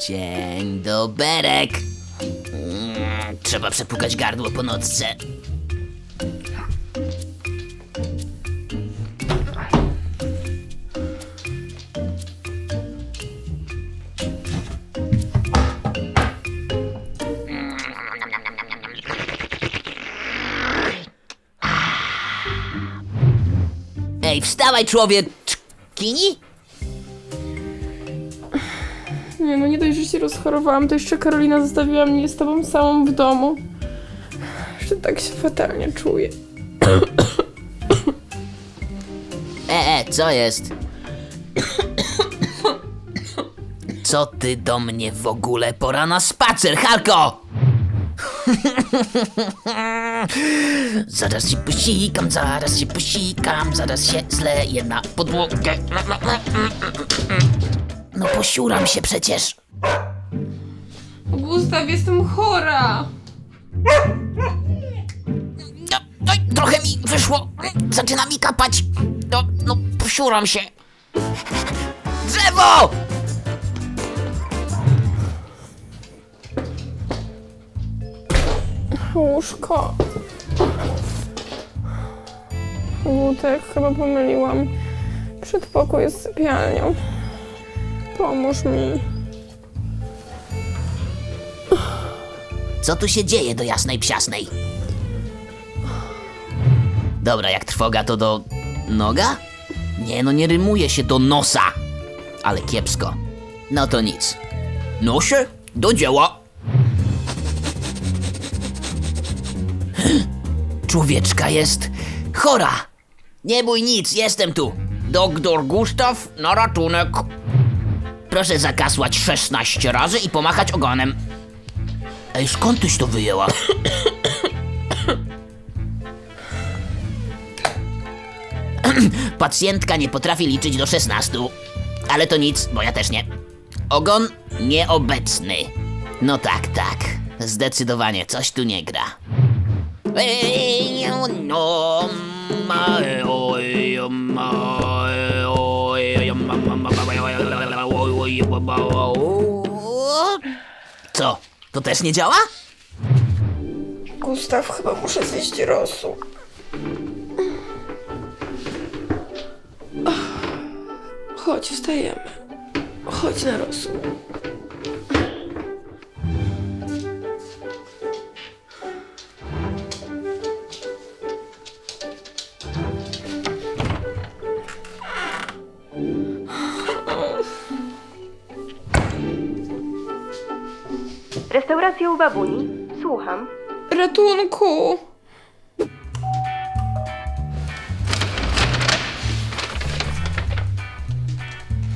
Dzień doberek. Trzeba przepukać gardło po nocce. Ej, wstawaj człowiek! Kini? Nie no, nie dość, że się rozchorowałam, to jeszcze Karolina zostawiła mnie z tobą samą w domu. Jeszcze tak się fatalnie czuję. E, e, co jest? Co ty do mnie w ogóle? Pora na spacer, Halko! zaraz się posikam, zaraz się posikam, zaraz się zleję na podłogę. No posiuram się przecież. Gustaw, jestem chora! No, no, trochę mi wyszło. Zaczyna mi kapać. No, no, posiuram się. Drzewo! Łóżko. Łutek, chyba pomyliłam. Przedpokój jest sypialnią. Pomóż mi. Co tu się dzieje do jasnej psiasnej? Dobra, jak trwoga to do noga? Nie, no nie rymuje się do nosa. Ale kiepsko. No to nic. Nosie, do dzieła. Człowieczka jest chora. Nie bój nic, jestem tu. Doktor Gustaw na ratunek. Proszę zakasłać 16 razy i pomachać ogonem. Ej, skąd tyś to wyjęła? Pacjentka nie potrafi liczyć do 16. Ale to nic, bo ja też nie. Ogon nieobecny. No tak, tak. Zdecydowanie coś tu nie gra. Ej, no, Co? To też nie działa? Gustaw, chyba muszę zjeść rosół. Chodź, wstajemy. Chodź na rosół. Restauracja u babuni. Słucham. Ratunku!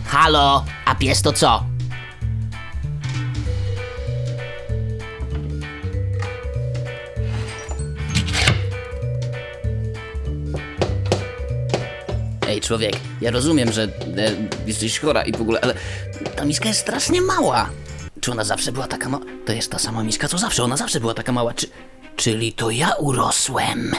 Halo, a pies to co? Ej, człowiek, ja rozumiem, że e, jesteś chora i w ogóle, ale ta miska jest strasznie mała. Czy ona zawsze była taka mała? To jest ta sama miska, co zawsze. Ona zawsze była taka mała. Czy, czyli to ja urosłem?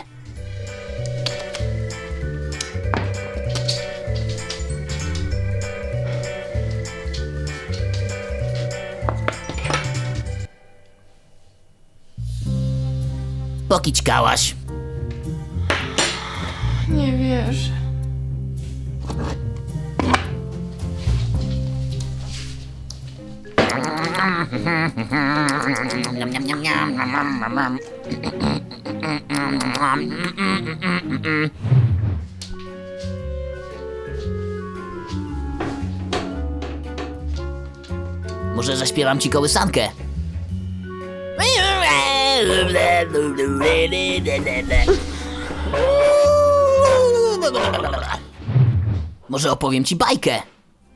Pokićkałaś. Nie wierzę. Może zaśpiewam ci kołysankę? Może opowiem ci bajkę?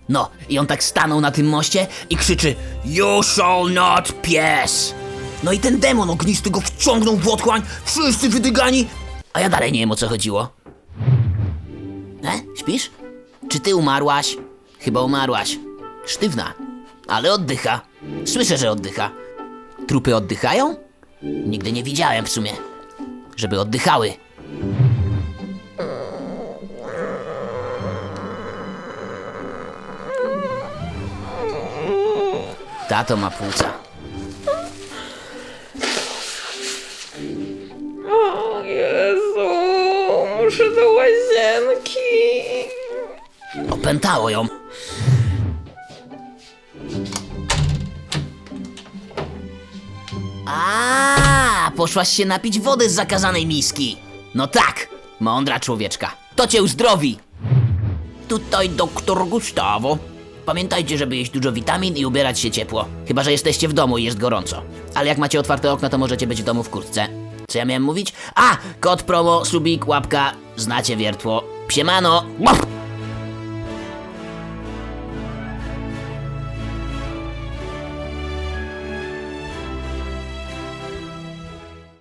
No, i on tak stanął na tym moście i krzyczy You shall not pies! No i ten demon ognisty go wciągnął w otchłań, wszyscy wydygani, a ja dalej nie wiem o co chodziło. E? Śpisz? Czy ty umarłaś? Chyba umarłaś. Sztywna, ale oddycha. Słyszę, że oddycha. Trupy oddychają? Nigdy nie widziałem w sumie, żeby oddychały. Tato ma płuca. O Jezu, muszę do łazienki. Opętało ją. A, poszłaś się napić wody z zakazanej miski. No tak, mądra człowieczka. To cię uzdrowi. Tutaj doktor Gustawo. Pamiętajcie, żeby jeść dużo witamin i ubierać się ciepło. Chyba, że jesteście w domu i jest gorąco. Ale jak macie otwarte okno, to możecie być w domu w kurtce. Co ja miałem mówić? A, kod promo, subik, łapka, znacie wiertło. Psiemano!